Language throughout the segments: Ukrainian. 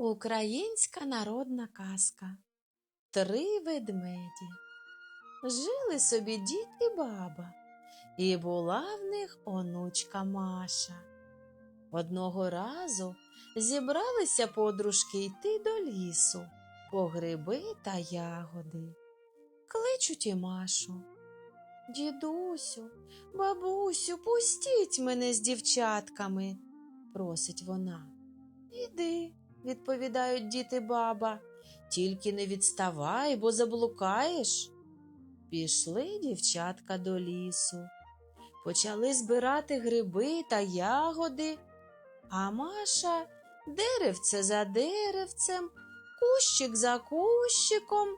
Українська народна казка. Три ведмеді. Жили собі дід і баба, і була в них онучка Маша. Одного разу зібралися подружки йти до лісу по гриби та ягоди. Кличуть і Машу. Дідусю, бабусю, пустіть мене з дівчатками, просить вона. Іди, відповідають діти баба. Тільки не відставай, бо заблукаєш. Пішли дівчатка до лісу, почали збирати гриби та ягоди, а Маша деревце за деревцем, кущик за кущиком,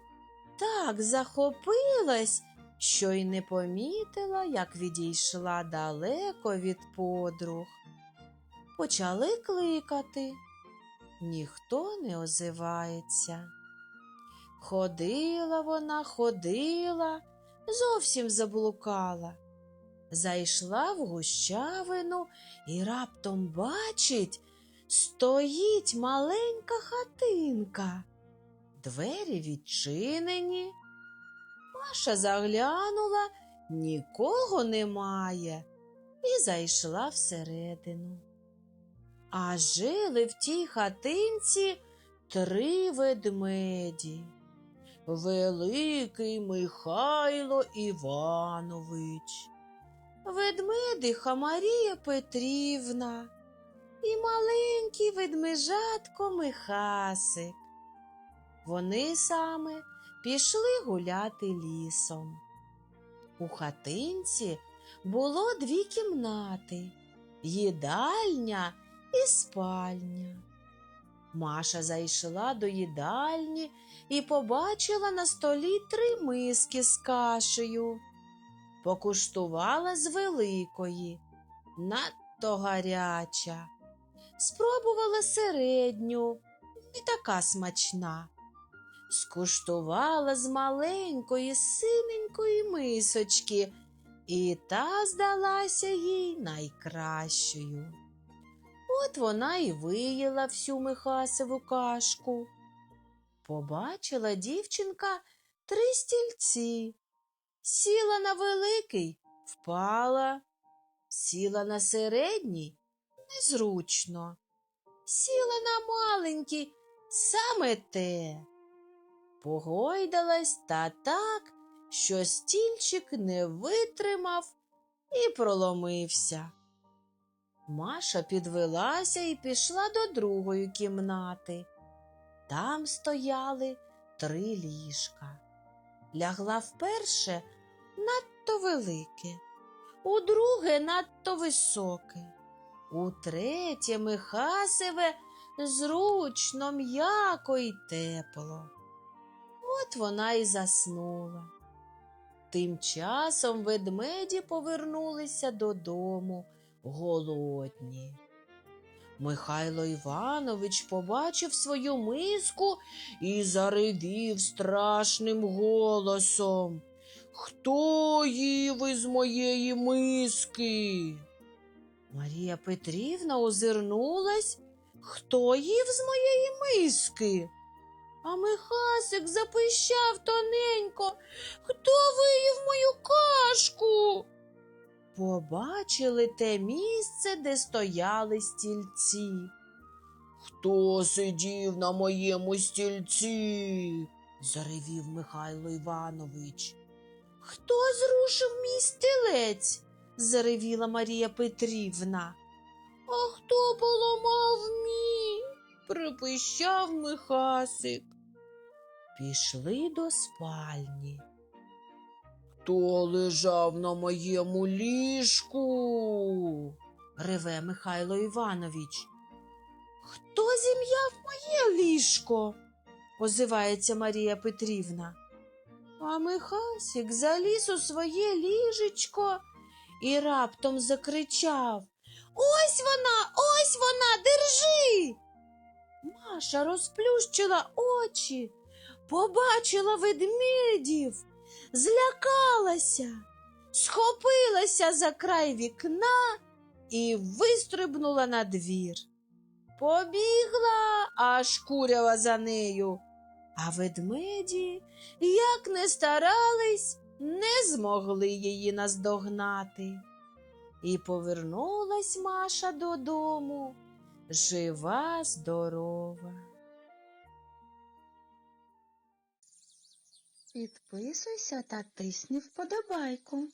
так захопилась, що й не помітила, як відійшла далеко від подруг. Почали кликати ніхто не озивається. Ходила вона, ходила, зовсім заблукала. Зайшла в гущавину і раптом бачить, стоїть маленька хатинка. Двері відчинені. Маша заглянула, нікого немає, і зайшла всередину. А жили в тій хатинці три ведмеді. Великий Михайло Іванович, ведмедиха Марія Петрівна і маленький ведмежатко Михасик. Вони саме пішли гуляти лісом. У хатинці було дві кімнати їдальня і спальня. Маша зайшла до їдальні і побачила на столі три миски з кашею. Покуштувала з великої, надто гаряча. Спробувала середню, не така смачна. Скуштувала з маленької синенької мисочки, і та здалася їй найкращою. От вона і виїла всю Михасову кашку. Побачила дівчинка три стільці. Сіла на великий, впала, сіла на середній незручно, сіла на маленький саме те. Погойдалась та так, що стільчик не витримав і проломився. Маша підвелася і пішла до другої кімнати. Там стояли три ліжка. Лягла вперше надто велике, у друге надто високе, у третє Михасеве зручно, м'яко й тепло. От вона й заснула. Тим часом ведмеді повернулися додому голодні. Михайло Іванович побачив свою миску і заревів страшним голосом. Хто їв із моєї миски? Марія Петрівна озирнулась. Хто їв з моєї миски? А Михасик запищав тоненько. Хто виїв мою кашку? Побачили те місце, де стояли стільці. Хто сидів на моєму стільці? заревів Михайло Іванович. Хто зрушив мій стілець? заревіла Марія Петрівна. А хто поламав мій? припищав Михасик. Пішли до спальні. Хто лежав на моєму ліжку? реве Михайло Іванович. Хто зім'яв моє ліжко? озивається Марія Петрівна. А Михасик заліз у своє ліжечко і раптом закричав Ось вона, ось вона, держи. Маша розплющила очі, побачила ведмедів злякалася, схопилася за край вікна і вистрибнула на двір. Побігла, аж курява за нею. А ведмеді, як не старались, не змогли її наздогнати. І повернулась Маша додому, жива, здорова. Підписуйся та тисни вподобайку.